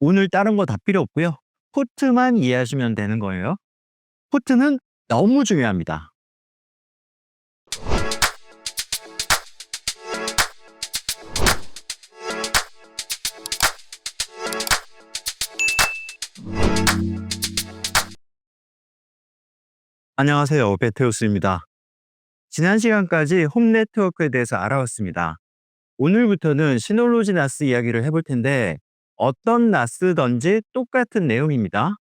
오늘 다른 거 다 필요 없고요. 포트만 이해하시면 되는 거예요. 포트는 너무 중요합니다. 안녕하세요. 베테우스입니다. 지난 시간까지 홈 네트워크에 대해서 알아봤습니다. 오늘부터는 시놀로지 나스 이야기를 해볼 텐데 어떤 나스든지 똑같은 내용입니다.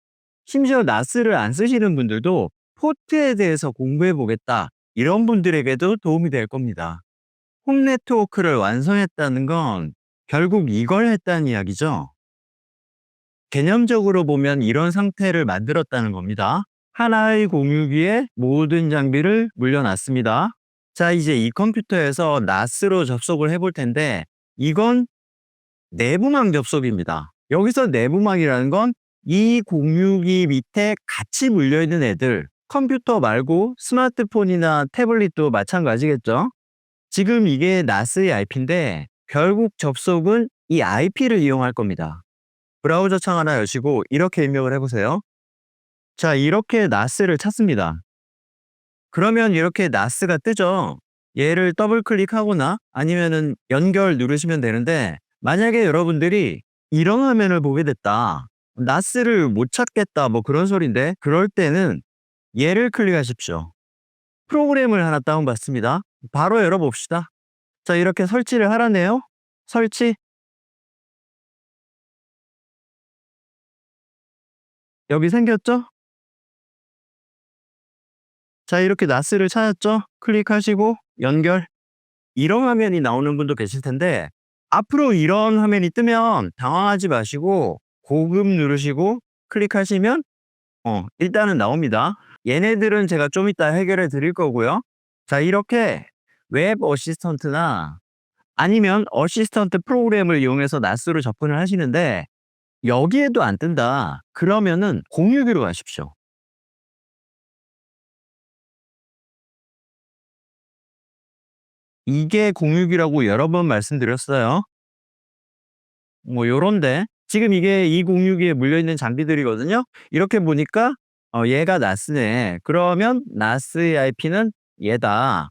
심지어 나스를 안 쓰시는 분들도 포트에 대해서 공부해 보겠다 이런 분들에게도 도움이 될 겁니다. 홈 네트워크를 완성했다는 건 결국 이걸 했다는 이야기죠. 개념적으로 보면 이런 상태를 만들었다는 겁니다. 하나의 공유기에 모든 장비를 물려놨습니다. 자, 이제 이 컴퓨터에서 NAS로 접속을 해볼 텐데, 이건 내부망 접속입니다. 여기서 내부망이라는 건 이 공유기 밑에 같이 물려있는 애들, 컴퓨터 말고 스마트폰이나 태블릿도 마찬가지겠죠? 지금 이게 NAS의 IP인데, 결국 접속은 이 IP를 이용할 겁니다. 브라우저 창 하나 여시고 이렇게 입력을 해보세요. 자, 이렇게 NAS를 찾습니다. 그러면 이렇게 NAS가 뜨죠. 얘를 더블 클릭하거나 아니면은 연결 누르시면 되는데 만약에 여러분들이 이런 화면을 보게 됐다. NAS를 못 찾겠다 뭐 그런 소린데 그럴 때는 얘를 클릭하십시오. 프로그램을 하나 다운받습니다. 바로 열어봅시다. 자, 이렇게 설치를 하라네요. 설치. 여기 생겼죠? 자, 이렇게 나스를 찾았죠? 클릭하시고 연결. 이런 화면이 나오는 분도 계실 텐데 앞으로 이런 화면이 뜨면 당황하지 마시고 고급 누르시고 클릭하시면 어, 일단은 나옵니다. 얘네들은 제가 좀 이따 해결해 드릴 거고요. 자, 이렇게 웹 어시스턴트나 아니면 어시스턴트 프로그램을 이용해서 나스로 접근을 하시는데 여기에도 안 뜬다. 그러면은 공유기로 가십시오. 이게 공유기라고 여러 번 말씀드렸어요. 뭐 요런데 지금 이게 이 공유기에 물려있는 장비들이거든요. 이렇게 보니까 어, 얘가 나스네. 그러면 나스의 IP는 얘다.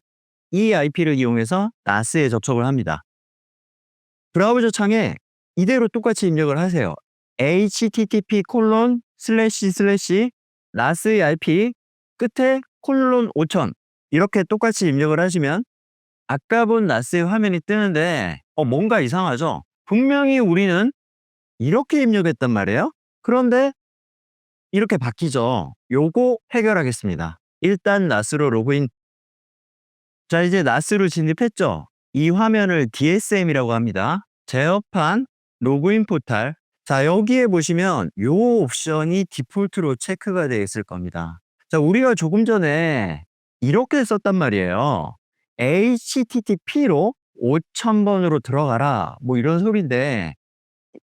이 IP를 이용해서 나스에 접속을 합니다. 브라우저 창에 이대로 똑같이 입력을 하세요. http 콜론 슬래시 슬래시 나스의 IP 끝에 콜론 5000 이렇게 똑같이 입력을 하시면 아까 본 나스의 화면이 뜨는데 어 뭔가 이상하죠? 분명히 우리는 이렇게 입력했단 말이에요. 그런데 이렇게 바뀌죠. 요거 해결하겠습니다. 일단 나스로 로그인 자 이제 나스로 진입했죠. 이 화면을 DSM이라고 합니다. 제어판 로그인 포탈 자 여기에 보시면 요 옵션이 디폴트로 체크가 되어 있을 겁니다. 자 우리가 조금 전에 이렇게 썼단 말이에요. HTTP로 5000번으로 들어가라 뭐 이런 소리인데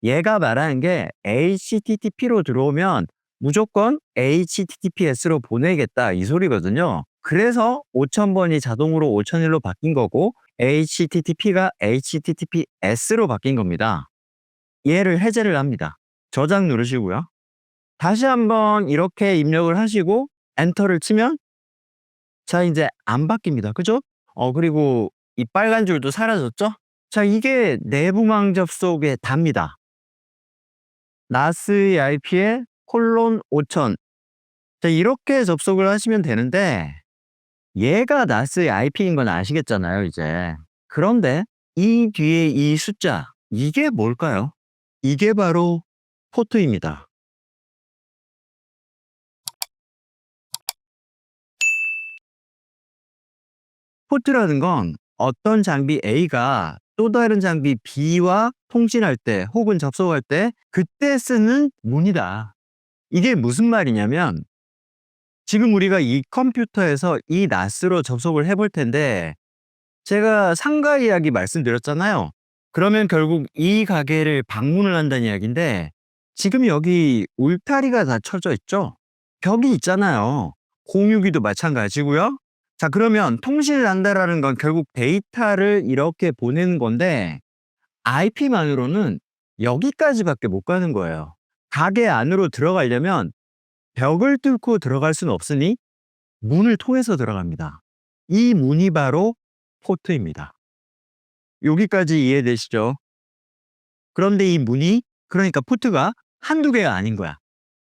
얘가 말하는 게 HTTP로 들어오면 무조건 HTTPS로 보내겠다 이 소리거든요. 그래서 5000번이 자동으로 5001로 바뀐 거고 HTTP가 HTTPS로 바뀐 겁니다. 얘를 해제를 합니다. 저장 누르시고요. 다시 한번 이렇게 입력을 하시고 엔터를 치면 자 이제 안 바뀝니다. 그죠? 어 그리고 이 빨간 줄도 사라졌죠? 자 이게 내부망 접속의 답니다. 나스의 IP에 콜론 5000 자 이렇게 접속을 하시면 되는데 얘가 나스의 IP인 건 아시겠잖아요 이제 그런데 이 뒤에 이 숫자 이게 뭘까요? 이게 바로 포트입니다. 포트라는 건 어떤 장비 A가 또 다른 장비 B와 통신할 때 혹은 접속할 때 그때 쓰는 문이다. 이게 무슨 말이냐면 지금 우리가 이 컴퓨터에서 이 NAS로 접속을 해볼 텐데 제가 상가 이야기 말씀드렸잖아요. 그러면 결국 이 가게를 방문을 한다는 이야기인데 지금 여기 울타리가 다 쳐져 있죠? 벽이 있잖아요. 공유기도 마찬가지고요. 자 그러면 통신을 한다라는 건 결국 데이터를 이렇게 보내는 건데 IP만으로는 여기까지밖에 못 가는 거예요. 가게 안으로 들어가려면 벽을 뚫고 들어갈 수는 없으니 문을 통해서 들어갑니다. 이 문이 바로 포트입니다. 여기까지 이해되시죠? 그런데 이 문이 그러니까 포트가 한두 개가 아닌 거야.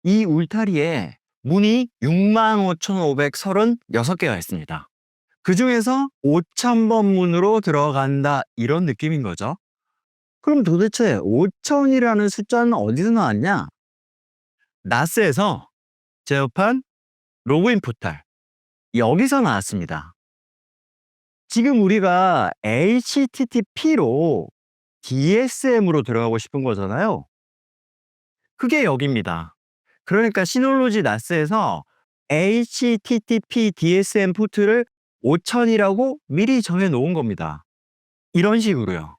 이 울타리에 문이 65,536개가 있습니다. 그 중에서 5,000번 문으로 들어간다 이런 느낌인 거죠. 그럼 도대체 5,000이라는 숫자는 어디서 나왔냐? 나스에서 제어판 로그인 포탈 여기서 나왔습니다. 지금 우리가 HTTP로 DSM으로 들어가고 싶은 거잖아요. 그게 여기입니다. 그러니까 시놀로지 나스에서 HTTP DSM 포트를 5000이라고 미리 정해 놓은 겁니다. 이런 식으로요.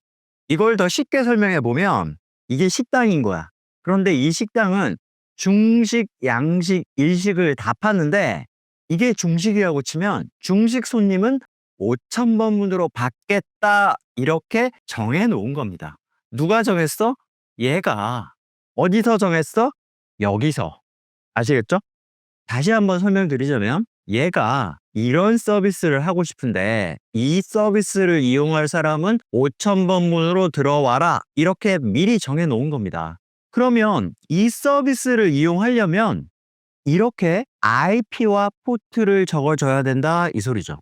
이걸 더 쉽게 설명해 보면 이게 식당인 거야. 그런데 이 식당은 중식, 양식, 일식을 다 파는데 이게 중식이라고 치면 중식 손님은 5,000번 문으로 받겠다 이렇게 정해 놓은 겁니다. 누가 정했어? 얘가. 어디서 정했어? 여기서. 아시겠죠? 다시 한번 설명드리자면 얘가 이런 서비스를 하고 싶은데 이 서비스를 이용할 사람은 5,000번 문으로 들어와라 이렇게 미리 정해 놓은 겁니다. 그러면 이 서비스를 이용하려면 이렇게 IP와 포트를 적어줘야 된다 이 소리죠.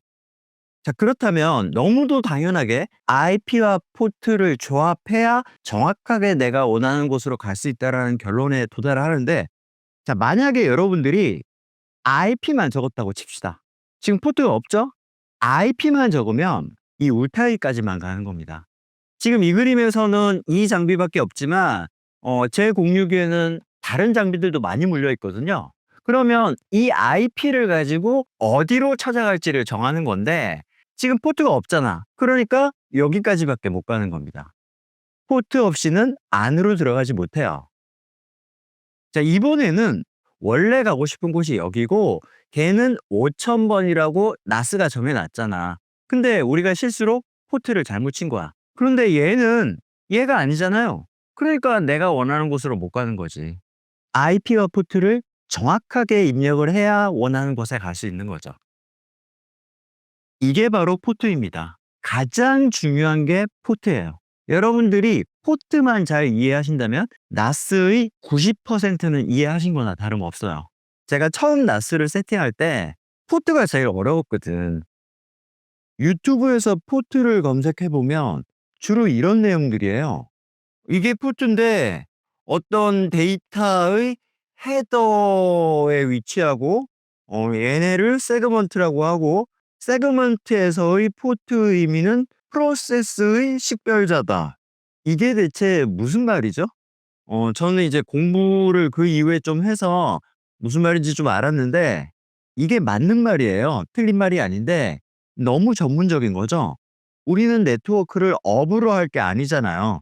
자 그렇다면 너무도 당연하게 IP와 포트를 조합해야 정확하게 내가 원하는 곳으로 갈 수 있다라는 결론에 도달을 하는데 자 만약에 여러분들이 IP만 적었다고 칩시다. 지금 포트가 없죠? IP만 적으면 이 울타리까지만 가는 겁니다. 지금 이 그림에서는 이 장비밖에 없지만 어, 제 공유기에는 다른 장비들도 많이 물려 있거든요. 그러면 이 IP를 가지고 어디로 찾아갈지를 정하는 건데 지금 포트가 없잖아. 그러니까 여기까지밖에 못 가는 겁니다. 포트 없이는 안으로 들어가지 못해요. 자, 이번에는 원래 가고 싶은 곳이 여기고 걔는 5,000번이라고 나스가 정해놨잖아. 근데 우리가 실수로 포트를 잘못 친 거야. 그런데 얘는 얘가 아니잖아요. 그러니까 내가 원하는 곳으로 못 가는 거지. IP와 포트를 정확하게 입력을 해야 원하는 곳에 갈 수 있는 거죠. 이게 바로 포트입니다. 가장 중요한 게 포트예요. 여러분들이 포트만 잘 이해하신다면 나스의 90%는 이해하신 거나 다름없어요. 제가 처음 나스를 세팅할 때 포트가 제일 어려웠거든. 유튜브에서 포트를 검색해 보면 주로 이런 내용들이에요. 이게 포트인데 어떤 데이터의 헤더에 위치하고 어, 얘네를 세그먼트라고 하고 세그먼트에서의 포트 의미는 프로세스의 식별자다. 이게 대체 무슨 말이죠? 어, 저는 이제 공부를 그 이후에 좀 해서 무슨 말인지 좀 알았는데 이게 맞는 말이에요. 틀린 말이 아닌데 너무 전문적인 거죠. 우리는 네트워크를 업으로 할 게 아니잖아요.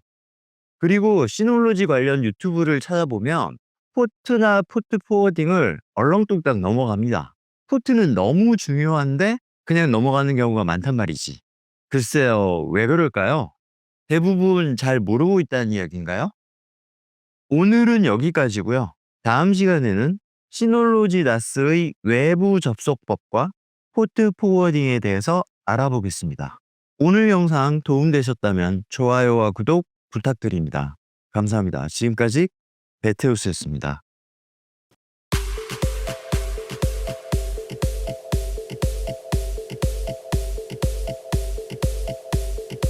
그리고 시놀로지 관련 유튜브를 찾아보면 포트나 포트 포워딩을 얼렁뚱땅 넘어갑니다. 포트는 너무 중요한데 그냥 넘어가는 경우가 많단 말이지. 글쎄요, 왜 그럴까요? 대부분 잘 모르고 있다는 이야기인가요? 오늘은 여기까지고요. 다음 시간에는 시놀로지 나스의 외부 접속법과 포트 포워딩에 대해서 알아보겠습니다. 오늘 영상 도움되셨다면 좋아요와 구독 부탁드립니다. 감사합니다. 지금까지 베테우스였습니다.